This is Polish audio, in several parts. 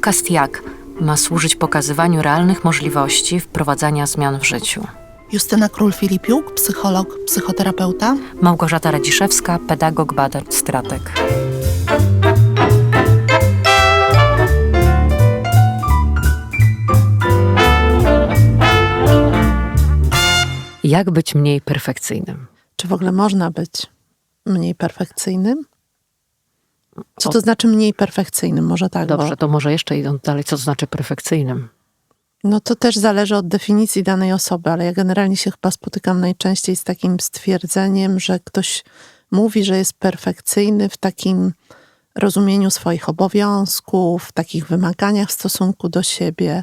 Podcast Jak ma służyć pokazywaniu realnych możliwości wprowadzania zmian w życiu. Justyna Król-Filipiuk, psycholog, psychoterapeuta. Małgorzata Radziszewska, pedagog, badacz, stratek. Jak być mniej perfekcyjnym? Czy w ogóle można być mniej perfekcyjnym? Co to znaczy mniej perfekcyjnym? Może tak, Dobrze, bo to może jeszcze idąc dalej, co to znaczy perfekcyjnym? no to też zależy od definicji danej osoby, ale ja generalnie się chyba spotykam najczęściej z takim stwierdzeniem, że ktoś mówi, że jest perfekcyjny w takim rozumieniu swoich obowiązków, w takich wymaganiach w stosunku do siebie.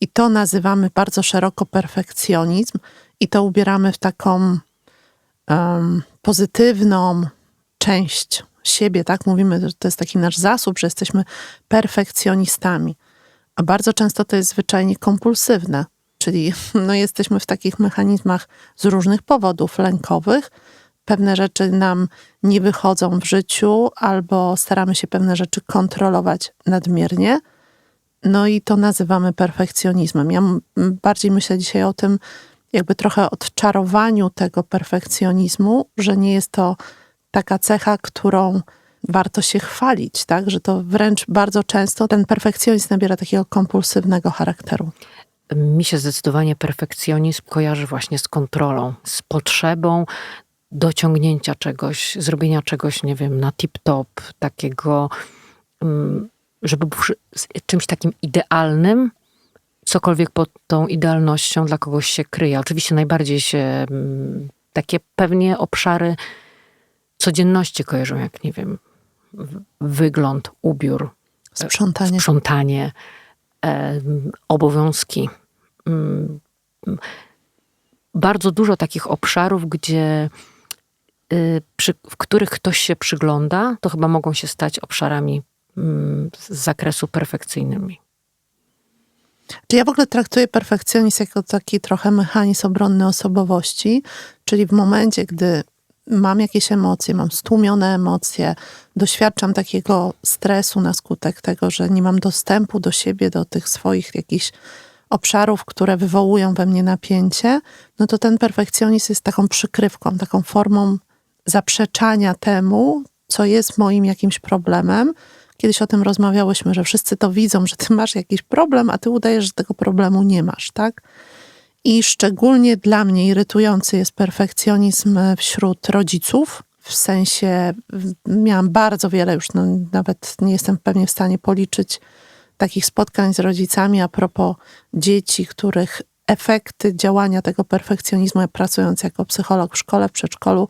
I to nazywamy bardzo szeroko perfekcjonizm, i to ubieramy w taką em, pozytywną część siebie, tak? Mówimy, że to jest taki nasz zasób, że jesteśmy perfekcjonistami. A bardzo często to jest zwyczajnie kompulsywne, czyli no, jesteśmy w takich mechanizmach z różnych powodów lękowych. Pewne rzeczy nam nie wychodzą w życiu, albo staramy się pewne rzeczy kontrolować nadmiernie. No i to nazywamy perfekcjonizmem. Ja bardziej myślę dzisiaj o tym, jakby trochę odczarowaniu tego perfekcjonizmu, że nie jest to taka cecha, którą warto się chwalić, tak? Że to wręcz bardzo często ten perfekcjonizm nabiera takiego kompulsywnego charakteru. Mi się zdecydowanie perfekcjonizm kojarzy właśnie z kontrolą, z potrzebą dociągnięcia czegoś, zrobienia czegoś, nie wiem, na tip-top, takiego, mm, żeby był czymś takim idealnym, cokolwiek pod tą idealnością dla kogoś się kryje. Oczywiście najbardziej się mm, takie pewnie obszary codzienności kojarzą, jak nie wiem, wygląd, ubiór, Sprzątanie. sprzątanie, em, obowiązki. Mm. Bardzo dużo takich obszarów, gdzie y, przy, w których ktoś się przygląda, to chyba mogą się stać obszarami mm, z zakresu perfekcyjnymi. Czy ja w ogóle traktuję perfekcjonizm jako taki trochę mechanizm obronny osobowości, czyli w momencie, gdy mam jakieś emocje, mam stłumione emocje, doświadczam takiego stresu na skutek tego, że nie mam dostępu do siebie, do tych swoich jakichś obszarów, które wywołują we mnie napięcie, no to ten perfekcjonizm jest taką przykrywką, taką formą zaprzeczania temu, co jest moim jakimś problemem. Kiedyś o tym rozmawiałyśmy, że wszyscy to widzą, że ty masz jakiś problem, a ty udajesz, że tego problemu nie masz, tak? I szczególnie dla mnie irytujący jest perfekcjonizm wśród rodziców. W sensie miałam bardzo wiele, już no, nawet nie jestem pewnie w stanie policzyć takich spotkań z rodzicami a propos dzieci, których efekty działania tego perfekcjonizmu, ja pracując jako psycholog w szkole, w przedszkolu,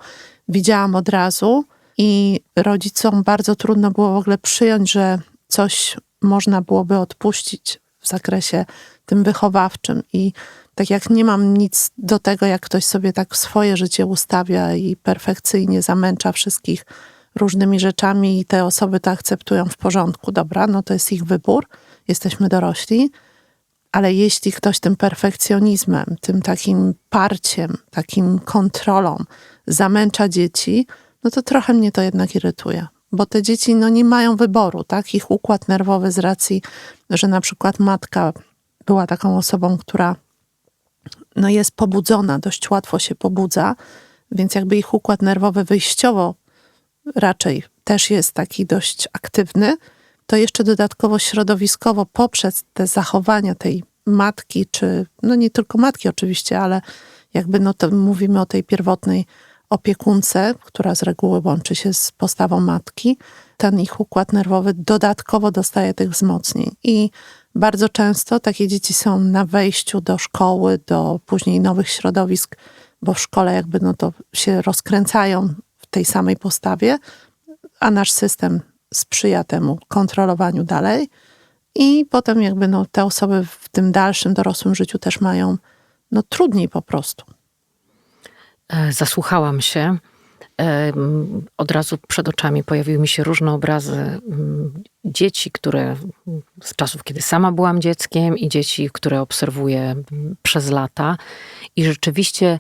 widziałam od razu i rodzicom bardzo trudno było w ogóle przyjąć, że coś można byłoby odpuścić w zakresie tym wychowawczym. I tak jak nie mam nic do tego, jak ktoś sobie tak swoje życie ustawia i perfekcyjnie zamęcza wszystkich różnymi rzeczami i te osoby to akceptują w porządku, dobra, no to jest ich wybór, jesteśmy dorośli, ale jeśli ktoś tym perfekcjonizmem, tym takim parciem, takim kontrolą zamęcza dzieci, no to trochę mnie to jednak irytuje. Bo te dzieci no, nie mają wyboru, tak? Ich układ nerwowy z racji, że na przykład matka była taką osobą, która no, jest pobudzona, dość łatwo się pobudza, więc jakby ich układ nerwowy wyjściowo raczej też jest taki dość aktywny, to jeszcze dodatkowo środowiskowo poprzez te zachowania tej matki, czy no nie tylko matki oczywiście, ale jakby no to mówimy o tej pierwotnej opiekunce, która z reguły łączy się z postawą matki, ten ich układ nerwowy dodatkowo dostaje tych wzmocnień. I bardzo często takie dzieci są na wejściu do szkoły, do później nowych środowisk, bo w szkole jakby no to się rozkręcają w tej samej postawie, a nasz system sprzyja temu kontrolowaniu dalej. I potem jakby no, te osoby w tym dalszym dorosłym życiu też mają no, trudniej po prostu. E, Zasłuchałam się. Od razu przed oczami pojawiły mi się różne obrazy m, dzieci, które z czasów, kiedy sama byłam dzieckiem, i dzieci, które obserwuję m, przez lata. I rzeczywiście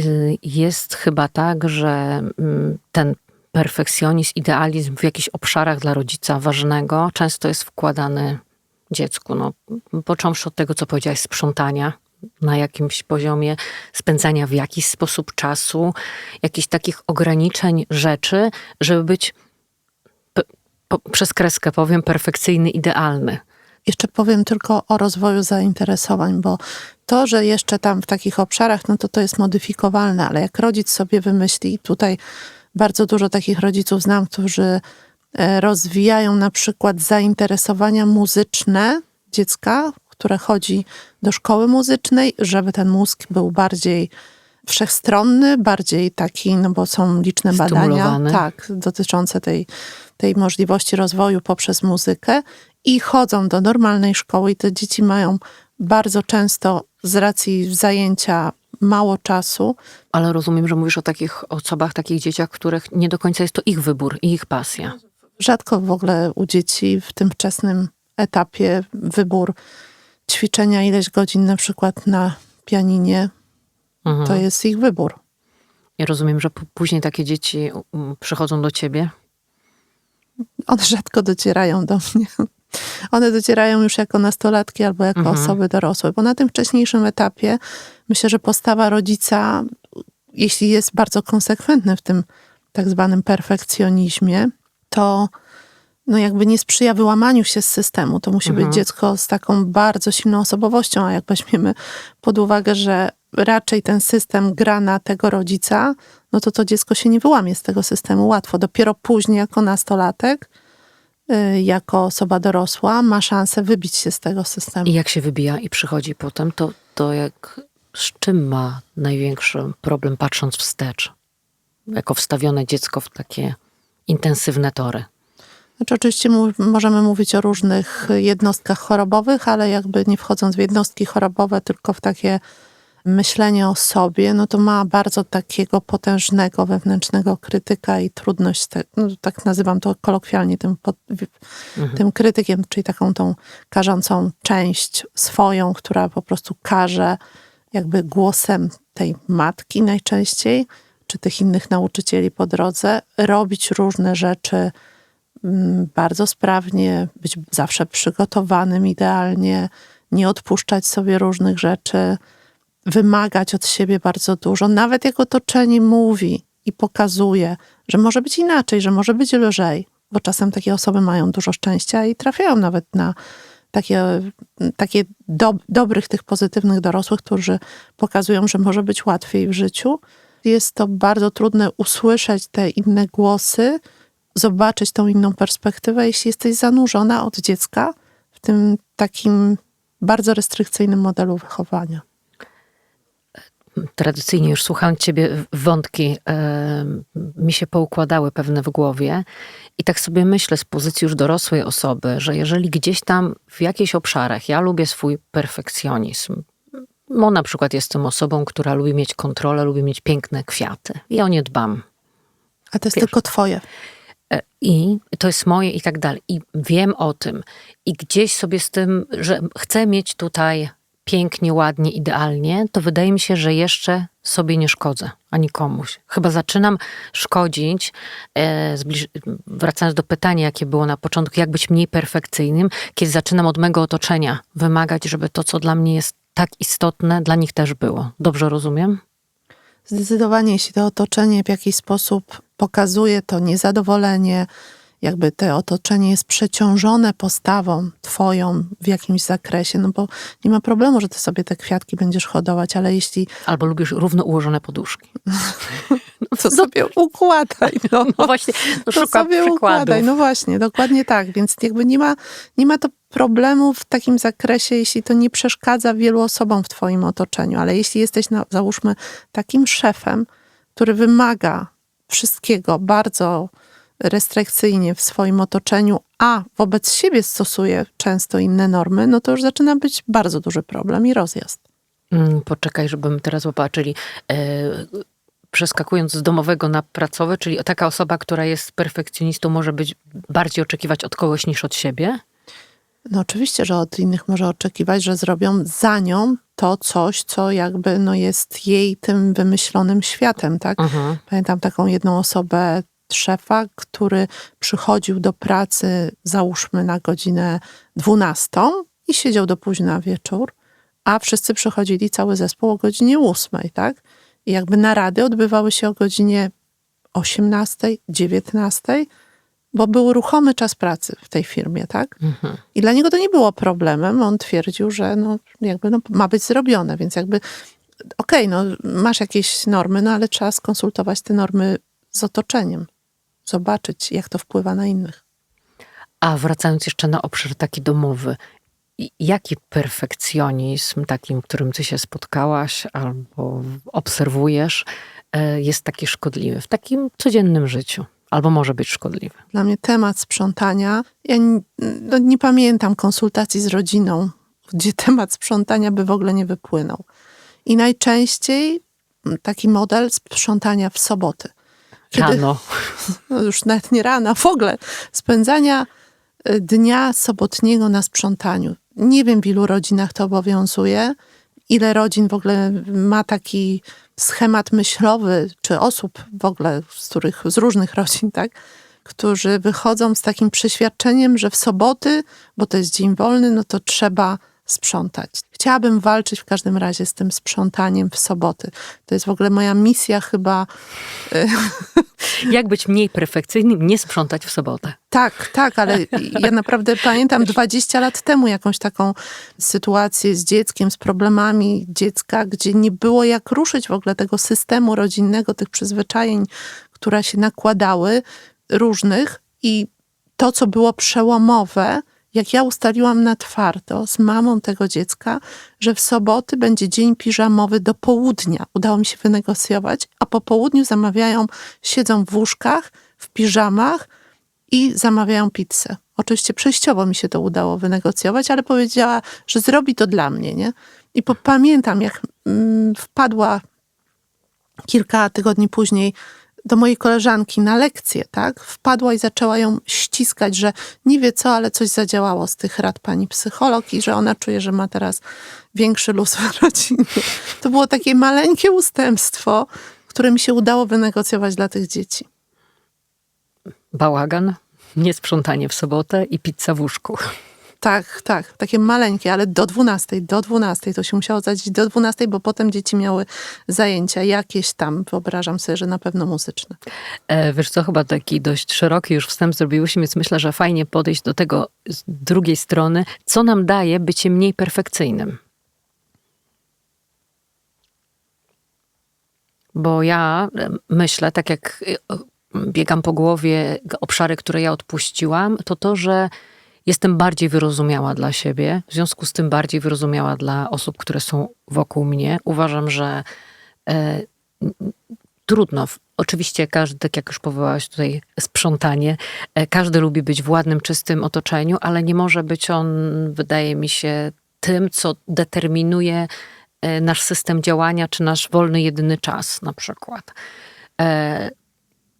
y, jest chyba tak, że mm, ten perfekcjonizm, idealizm w jakichś obszarach dla rodzica ważnego często jest wkładany dziecku? No, począwszy od tego, co powiedziałaś, sprzątania na jakimś poziomie, spędzania w jakiś sposób czasu, jakichś takich ograniczeń rzeczy, żeby być, po, przez kreskę powiem, perfekcyjny, idealny. Jeszcze powiem tylko o rozwoju zainteresowań, bo to, że jeszcze tam w takich obszarach, no to to jest modyfikowalne, ale jak rodzic sobie wymyśli, tutaj bardzo dużo takich rodziców znam, którzy e, rozwijają na przykład zainteresowania muzyczne dziecka, które chodzi do szkoły muzycznej, żeby ten mózg był bardziej wszechstronny, bardziej taki, no bo są liczne badania, tak, dotyczące tej, tej możliwości rozwoju poprzez muzykę i chodzą do normalnej szkoły i te dzieci mają bardzo często z racji zajęcia mało czasu. Ale rozumiem, że mówisz o takich osobach, takich dzieciach, których nie do końca jest to ich wybór i ich pasja. Rzadko w ogóle u dzieci w tym wczesnym etapie wybór ćwiczenia ileś godzin na przykład na pianinie, Mhm. to jest ich wybór. Ja rozumiem, że później takie dzieci przychodzą do ciebie. One rzadko docierają do mnie. One docierają już jako nastolatki albo jako Mhm. osoby dorosłe, bo na tym wcześniejszym etapie myślę, że postawa rodzica, jeśli jest bardzo konsekwentny w tym tak zwanym perfekcjonizmie, to no jakby nie sprzyja wyłamaniu się z systemu. To musi Mhm. być dziecko z taką bardzo silną osobowością, a jak weźmiemy pod uwagę, że raczej ten system gra na tego rodzica, no to to dziecko się nie wyłamie z tego systemu łatwo. Dopiero później jako nastolatek, y, jako osoba dorosła ma szansę wybić się z tego systemu. I jak się wybija i przychodzi potem, to, to jak, z czym ma największy problem patrząc wstecz? Jako wstawione dziecko w takie intensywne tory. Znaczy, oczywiście możemy mówić o różnych jednostkach chorobowych, ale jakby nie wchodząc w jednostki chorobowe, tylko w takie myślenie o sobie, no to ma bardzo takiego potężnego wewnętrznego krytyka i trudność, no tak nazywam to kolokwialnie tym, pod, w- tym krytykiem, czyli taką tą karzącą część swoją, która po prostu każe jakby głosem tej matki najczęściej, czy tych innych nauczycieli po drodze, robić różne rzeczy bardzo sprawnie, być zawsze przygotowanym idealnie, nie odpuszczać sobie różnych rzeczy, wymagać od siebie bardzo dużo. Nawet jak otoczenie mówi i pokazuje, że może być inaczej, że może być lżej, bo czasem takie osoby mają dużo szczęścia i trafiają nawet na takie, takie do, dobrych, tych pozytywnych dorosłych, którzy pokazują, że może być łatwiej w życiu. Jest to bardzo trudne usłyszeć te inne głosy, zobaczyć tą inną perspektywę, jeśli jesteś zanurzona od dziecka w tym takim bardzo restrykcyjnym modelu wychowania. Tradycyjnie już słucham ciebie, wątki mi się poukładały pewne w głowie i tak sobie myślę z pozycji już dorosłej osoby, że jeżeli gdzieś tam w jakichś obszarach ja lubię swój perfekcjonizm, no na przykład jestem osobą, która lubi mieć kontrolę, lubi mieć piękne kwiaty i o nie dbam. A to jest Wiesz. tylko twoje. E, I to jest moje i tak dalej. I wiem o tym. I gdzieś sobie z tym, że chcę mieć tutaj pięknie, ładnie, idealnie, to wydaje mi się, że jeszcze sobie nie szkodzę, ani komuś. Chyba zaczynam szkodzić, e, wracając do pytania, jakie było na początku, jak być mniej perfekcyjnym, kiedy zaczynam od mego otoczenia wymagać, żeby to, co dla mnie jest tak istotne, dla nich też było. Dobrze rozumiem? Zdecydowanie, jeśli to otoczenie w jakiś sposób pokazuje to niezadowolenie, jakby to otoczenie jest przeciążone postawą twoją w jakimś zakresie, no bo nie ma problemu, że ty sobie te kwiatki będziesz hodować, ale jeśli Albo lubisz równo ułożone poduszki. to sobie układaj, no, No właśnie, no to sobie przykładów. układaj. No właśnie, dokładnie tak. Więc jakby nie ma, nie ma to problemu w takim zakresie, jeśli to nie przeszkadza wielu osobom w twoim otoczeniu. Ale jeśli jesteś, na, załóżmy, takim szefem, który wymaga wszystkiego bardzo restrykcyjnie w swoim otoczeniu, a wobec siebie stosuje często inne normy, no to już zaczyna być bardzo duży problem i rozjazd. Mm, Poczekaj, żebym teraz złapała, czyli e, przeskakując z domowego na pracowe, czyli taka osoba, która jest perfekcjonistą, może być bardziej oczekiwać od kogoś niż od siebie? No oczywiście, że od innych może oczekiwać, że zrobią za nią to coś, co jakby no jest jej tym wymyślonym światem, tak? Mhm. Pamiętam taką jedną osobę, szefa, który przychodził do pracy, załóżmy na godzinę 12 i siedział do późna wieczór, a wszyscy przychodzili, cały zespół o godzinie 8, tak? I jakby narady odbywały się o godzinie 18, 19, bo był ruchomy czas pracy w tej firmie, tak? Mhm. I dla niego to nie było problemem. On twierdził, że no, jakby no, ma być zrobione, więc jakby okej, no masz jakieś normy, no ale trzeba skonsultować te normy z otoczeniem. Zobaczyć, jak to wpływa na innych. A wracając jeszcze na obszar taki domowy, jaki perfekcjonizm, takim, którym ty się spotkałaś albo obserwujesz, e, jest taki szkodliwy w takim codziennym życiu? Albo może być szkodliwy. Dla mnie temat sprzątania, ja nie, no, nie pamiętam konsultacji z rodziną, gdzie temat sprzątania by w ogóle nie wypłynął. I najczęściej taki model sprzątania w soboty. Kiedy- Rano. no już nawet nie rana, w ogóle spędzania y, dnia sobotniego na sprzątaniu. Nie wiem, w ilu rodzinach to obowiązuje, ile rodzin w ogóle ma taki schemat myślowy, czy osób w ogóle, z których, z różnych rodzin, tak, którzy wychodzą z takim przeświadczeniem, że w soboty, bo to jest dzień wolny, no to trzeba sprzątać. Chciałabym walczyć w każdym razie z tym sprzątaniem w soboty. To jest w ogóle moja misja chyba Jak być mniej perfekcyjnym, nie sprzątać w sobotę. Tak, tak, ale ja naprawdę pamiętam 20 lat temu jakąś taką sytuację z dzieckiem, z problemami dziecka, gdzie nie było jak ruszyć w ogóle tego systemu rodzinnego, tych przyzwyczajeń, które się nakładały, różnych i to, co było przełomowe, jak ja ustaliłam na twardo z mamą tego dziecka, że w soboty będzie dzień piżamowy do południa. Udało mi się wynegocjować, a po południu zamawiają, siedzą w łóżkach, w piżamach, i zamawiają pizzę. Oczywiście przejściowo mi się to udało wynegocjować, ale powiedziała, że zrobi to dla mnie, nie? I pamiętam, jak mm, wpadła kilka tygodni później do mojej koleżanki na lekcję, tak? Wpadła i zaczęła ją ściskać, że nie wie co, ale coś zadziałało z tych rad pani psycholog i że ona czuje, że ma teraz większy luz w rodzinie. To było takie maleńkie ustępstwo, które mi się udało wynegocjować dla tych dzieci. Bałagan, niesprzątanie w sobotę i pizza w łóżku. Tak, tak, takie maleńkie, ale do 12, do 12 to się musiało zadzieć do 12, bo potem dzieci miały zajęcia jakieś tam, wyobrażam sobie, że na pewno muzyczne. E, wiesz co, chyba taki dość szeroki już wstęp zrobiłyśmy, więc myślę, że fajnie podejść do tego z drugiej strony, co nam daje bycie mniej perfekcyjnym. Bo ja e, myślę, tak jak e, biegam po głowie obszary, które ja odpuściłam, to to, że jestem bardziej wyrozumiała dla siebie, w związku z tym bardziej wyrozumiała dla osób, które są wokół mnie. Uważam, że e, trudno. Oczywiście każdy, tak jak już powołałaś tutaj, sprzątanie. e, Każdy lubi być w ładnym, czystym otoczeniu, ale nie może być on, wydaje mi się, tym, co determinuje e, nasz system działania, czy nasz wolny, jedyny czas na przykład. E,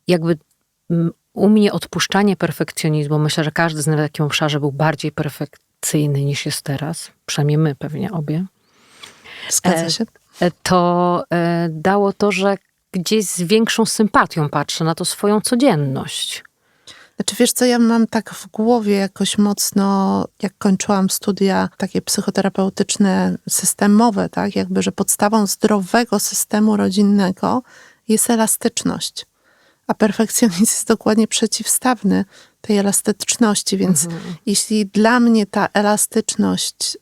Jakby u mnie odpuszczanie perfekcjonizmu, myślę, że każdy z nas w takim obszarze był bardziej perfekcyjny niż jest teraz, przynajmniej my pewnie obie Zgadza E, się? e, to e, dało to, że gdzieś z większą sympatią patrzę na to swoją codzienność. Znaczy wiesz co, ja mam tak w głowie jakoś mocno, jak kończyłam studia takie psychoterapeutyczne, systemowe, tak, jakby, że podstawą zdrowego systemu rodzinnego jest elastyczność. A perfekcjonizm jest dokładnie przeciwstawny tej elastyczności, więc jeśli dla mnie ta elastyczność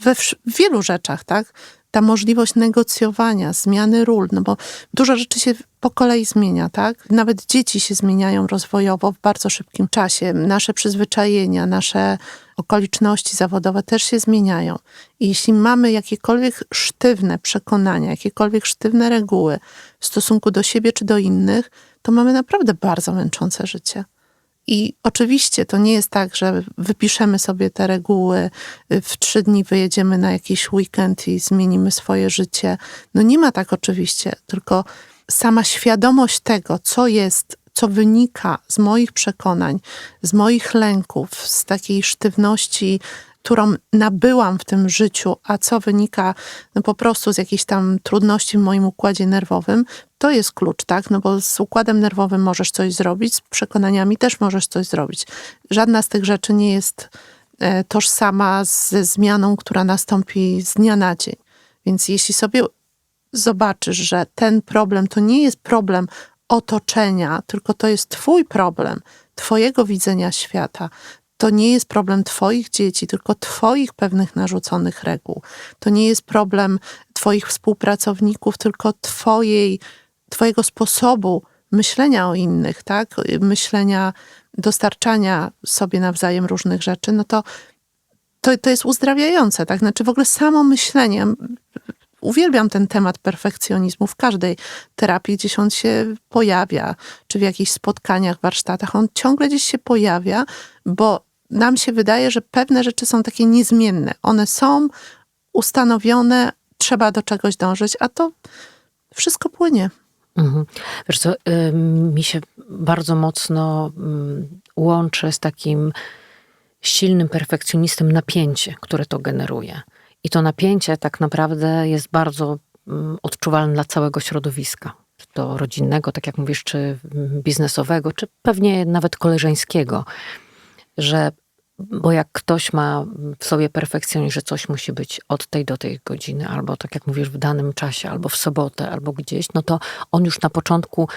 we w wielu rzeczach, tak? Ta możliwość negocjowania, zmiany ról, no bo dużo rzeczy się po kolei zmienia, tak? Nawet dzieci się zmieniają rozwojowo w bardzo szybkim czasie. Nasze przyzwyczajenia, nasze okoliczności zawodowe też się zmieniają. I jeśli mamy jakiekolwiek sztywne przekonania, jakiekolwiek sztywne reguły w stosunku do siebie czy do innych, to mamy naprawdę bardzo męczące życie. I oczywiście to nie jest tak, że wypiszemy sobie te reguły, y, w trzy dni wyjedziemy na jakiś weekend i zmienimy swoje życie. No nie ma tak oczywiście, tylko sama świadomość tego, co jest, co wynika z moich przekonań, z moich lęków, z takiej sztywności którą nabyłam w tym życiu, a co wynika no, po prostu z jakichś tam trudności w moim układzie nerwowym, to jest klucz, tak? No bo z układem nerwowym możesz coś zrobić, z przekonaniami też możesz coś zrobić. Żadna z tych rzeczy nie jest e, tożsama ze zmianą, która nastąpi z dnia na dzień. Więc jeśli sobie zobaczysz, że ten problem to nie jest problem otoczenia, tylko to jest Twój problem, Twojego widzenia świata. To nie jest problem Twoich dzieci, tylko Twoich pewnych narzuconych reguł. To nie jest problem Twoich współpracowników, tylko Twojej, Twojego sposobu myślenia o innych, tak? Myślenia, dostarczania sobie nawzajem różnych rzeczy, no to, to, to jest uzdrawiające, tak? Znaczy w ogóle samo myślenie, uwielbiam ten temat perfekcjonizmu w każdej terapii, gdzieś on się pojawia, czy w jakichś spotkaniach, warsztatach, on ciągle gdzieś się pojawia, bo nam się wydaje, że pewne rzeczy są takie niezmienne. One są ustanowione, trzeba do czegoś dążyć, a to wszystko płynie. Mhm. Wiesz co, ym, mi się bardzo mocno ym, łączy z takim silnym perfekcjonistą napięcie, które to generuje. I to napięcie tak naprawdę jest bardzo ym, odczuwalne dla całego środowiska. Czy to rodzinnego, tak jak mówisz, czy biznesowego, czy pewnie nawet koleżeńskiego. Że bo jak ktoś ma w sobie perfekcjonizm, że coś musi być od tej do tej godziny, albo tak jak mówisz, w danym czasie, albo w sobotę, albo gdzieś, no to on już na początku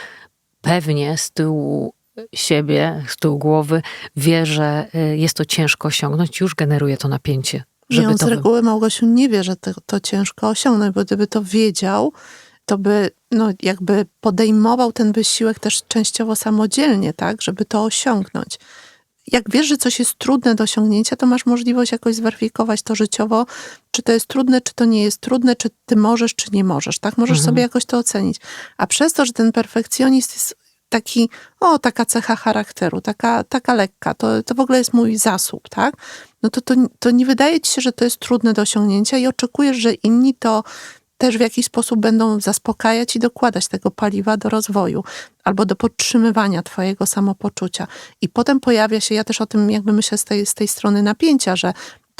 pewnie z tyłu siebie, z tyłu głowy wie, że y, jest to ciężko osiągnąć, już generuje to napięcie. Nie, on z to wy- reguły Małgosiu nie wie, że to, to ciężko osiągnąć, bo gdyby to wiedział, to by no, jakby podejmował ten wysiłek też częściowo samodzielnie, tak, żeby to osiągnąć. Jak wiesz, że coś jest trudne do osiągnięcia, to masz możliwość jakoś zweryfikować to życiowo, czy to jest trudne, czy to nie jest trudne, czy ty możesz, czy nie możesz, tak? Możesz Mhm. sobie jakoś to ocenić. A przez to, że ten perfekcjonizm jest taki, o, taka cecha charakteru, taka, taka lekka, to, to w ogóle jest mój zasób, tak? No to, to, to nie wydaje ci się, że to jest trudne do osiągnięcia i oczekujesz, że inni to też w jakiś sposób będą zaspokajać i dokładać tego paliwa do rozwoju albo do podtrzymywania twojego samopoczucia. I potem pojawia się, ja też o tym jakby myślę z tej, z tej strony napięcia, że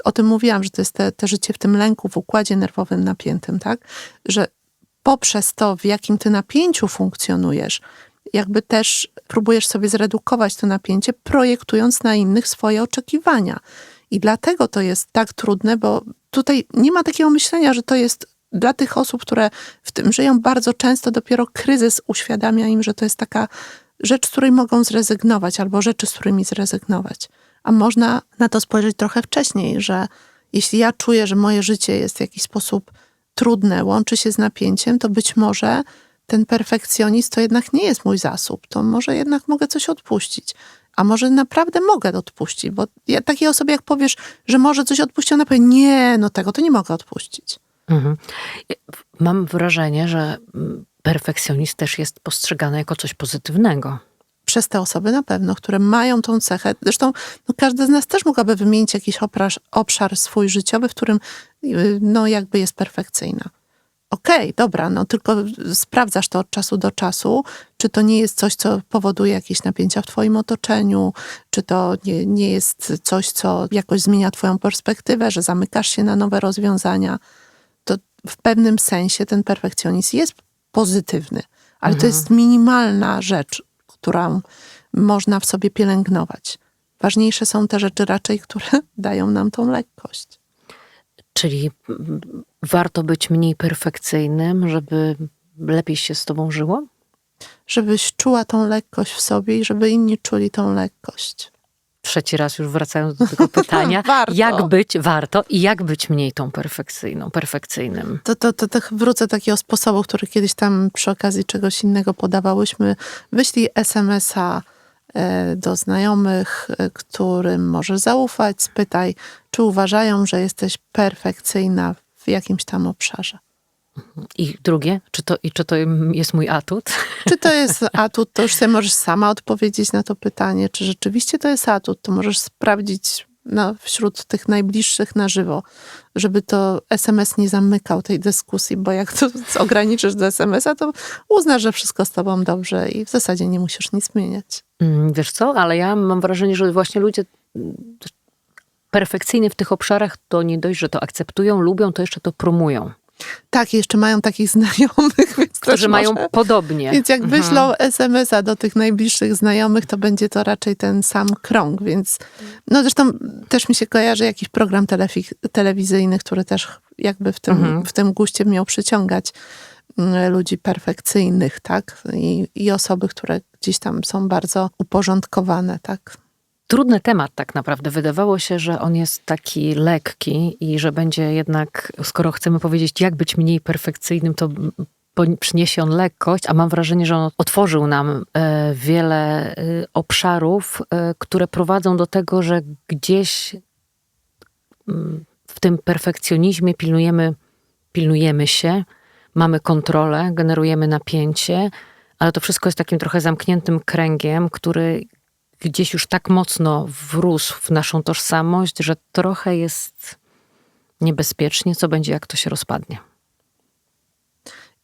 o tym mówiłam, że to jest te, te życie w tym lęku, w układzie nerwowym napiętym, tak? Że poprzez to, w jakim ty napięciu funkcjonujesz, jakby też próbujesz sobie zredukować to napięcie, projektując na innych swoje oczekiwania. I dlatego to jest tak trudne, bo tutaj nie ma takiego myślenia, że to jest dla tych osób, które w tym żyją, bardzo często dopiero kryzys uświadamia im, że to jest taka rzecz, z której mogą zrezygnować, albo rzeczy, z którymi zrezygnować. A można na to spojrzeć trochę wcześniej, że jeśli ja czuję, że moje życie jest w jakiś sposób trudne, łączy się z napięciem, to być może ten perfekcjonizm to jednak nie jest mój zasób. To może jednak mogę coś odpuścić. A może naprawdę mogę odpuścić, bo ja, takiej osobie jak powiesz, że może coś odpuścić, ona powie, nie, no tego to nie mogę odpuścić. Mhm. Mam wrażenie, że mm, perfekcjonizm też jest postrzegany jako coś pozytywnego. Przez te osoby na pewno, które mają tą cechę. Zresztą no, każdy z nas też mogłaby wymienić jakiś obszar, obszar swój życiowy, w którym y, no jakby jest perfekcyjna. Okej, dobra, no tylko sprawdzasz to od czasu do czasu, czy to nie jest coś, co powoduje jakieś napięcia w twoim otoczeniu, czy to nie, nie jest coś, co jakoś zmienia twoją perspektywę, że zamykasz się na nowe rozwiązania. W pewnym sensie ten perfekcjonizm jest pozytywny, ale to jest minimalna rzecz, którą można w sobie pielęgnować. Ważniejsze są te rzeczy raczej, które dają nam tą lekkość. Czyli warto być mniej perfekcyjnym, żeby lepiej się z tobą żyło? Żebyś czuła tą lekkość w sobie i żeby inni czuli tą lekkość. Trzeci raz już wracając do tego pytania, jak być, warto i jak być mniej tą perfekcyjną, perfekcyjnym. To, to, to, to wrócę do takiego sposobu, który kiedyś tam przy okazji czegoś innego podawałyśmy. Wyślij SMS-a e, do znajomych, e, którym możesz zaufać. Spytaj, czy uważają, że jesteś perfekcyjna w jakimś tam obszarze. I drugie, czy to, i czy to jest mój atut? Czy to jest atut, to już sobie możesz sama odpowiedzieć na to pytanie. Czy rzeczywiście to jest atut, to możesz sprawdzić no, wśród tych najbliższych na żywo, żeby to SMS nie zamykał tej dyskusji, bo jak to ograniczysz do SMS-a, to uznasz, że wszystko z tobą dobrze i w zasadzie nie musisz nic zmieniać. Mm, Wiesz co, ale ja mam wrażenie, że właśnie ludzie mm, perfekcyjni w tych obszarach, to nie dość, że to akceptują, lubią, to jeszcze to promują. Tak, jeszcze mają takich znajomych, więc Którzy mają może... podobnie. Więc jak Mhm. wyślą SMS-a do tych najbliższych znajomych, to będzie to raczej ten sam krąg, więc no zresztą też mi się kojarzy jakiś program telewizyjny, który też jakby w tym, Mhm. w tym guście miał przyciągać mm, ludzi perfekcyjnych, tak? I, I osoby, które gdzieś tam są bardzo uporządkowane, tak? Trudny temat tak naprawdę. Wydawało się, że on jest taki lekki i że będzie jednak, skoro chcemy powiedzieć, jak być mniej perfekcyjnym, to przyniesie on lekkość, a mam wrażenie, że on otworzył nam e, wiele e, obszarów, e, które prowadzą do tego, że gdzieś mm, w tym perfekcjonizmie pilnujemy, pilnujemy się, mamy kontrolę, generujemy napięcie, ale to wszystko jest takim trochę zamkniętym kręgiem, który gdzieś już tak mocno wrósł w naszą tożsamość, że trochę jest niebezpiecznie, co będzie, jak to się rozpadnie.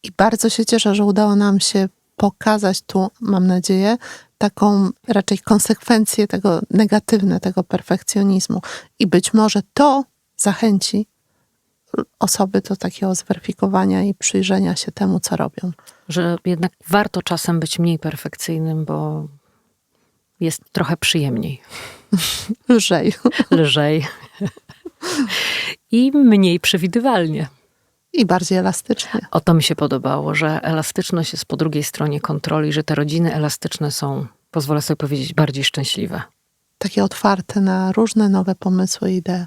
I bardzo się cieszę, że udało nam się pokazać tu, mam nadzieję, taką raczej konsekwencję tego negatywne, tego perfekcjonizmu. I być może to zachęci osoby do takiego zweryfikowania i przyjrzenia się temu, co robią. Że jednak warto czasem być mniej perfekcyjnym, bo jest trochę przyjemniej, Lżej. lżej i mniej przewidywalnie. I bardziej elastycznie. O to mi się podobało, że elastyczność jest po drugiej stronie kontroli, że te rodziny elastyczne są, pozwolę sobie powiedzieć, bardziej szczęśliwe. Takie otwarte na różne nowe pomysły i idee.